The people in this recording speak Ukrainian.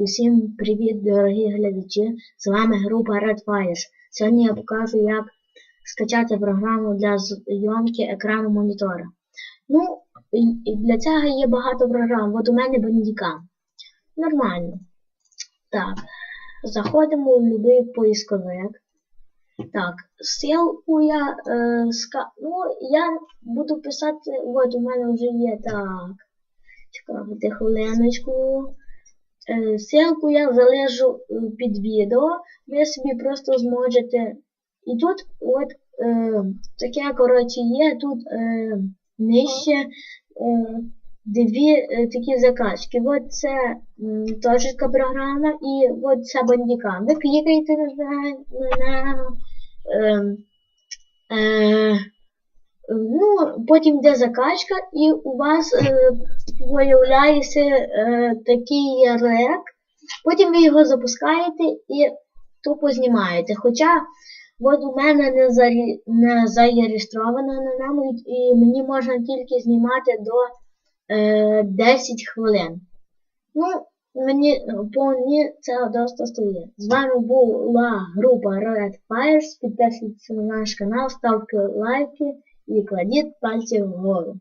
Усім привіт, дорогі глядачі! З вами група Red Fires. Сьогодні я покажу, як скачати програму для зйомки екрану монітора. Ну, для цього є багато програм. От у мене Bandicam. Нормально. Так, заходимо в будь-який поисковик. Так, ссылку я е, ска... Ну, я буду писати. От у мене вже є так. Чекайте хвилиночку. Е, ссылку я залежу е, під відео. Ви собі просто зможете. І тут от е, таке, коротше, є тут е, нижче е, дві е, такі закачки. От це теж програма і от це бандіка. Ви клікаєте на, на е, е, Ну, потім йде закачка, і у вас е, виявляється е, такий рек. Потім ви його запускаєте і тупо знімаєте. Хоча от у мене не, зарі, не зареєстровано на ньому, і мені можна тільки знімати до е, 10 хвилин. Ну, мені по мені це досить стоїть. З вами була група Red Fires. Підписуйтесь на наш канал, ставте лайки і кладіть пальці вгору.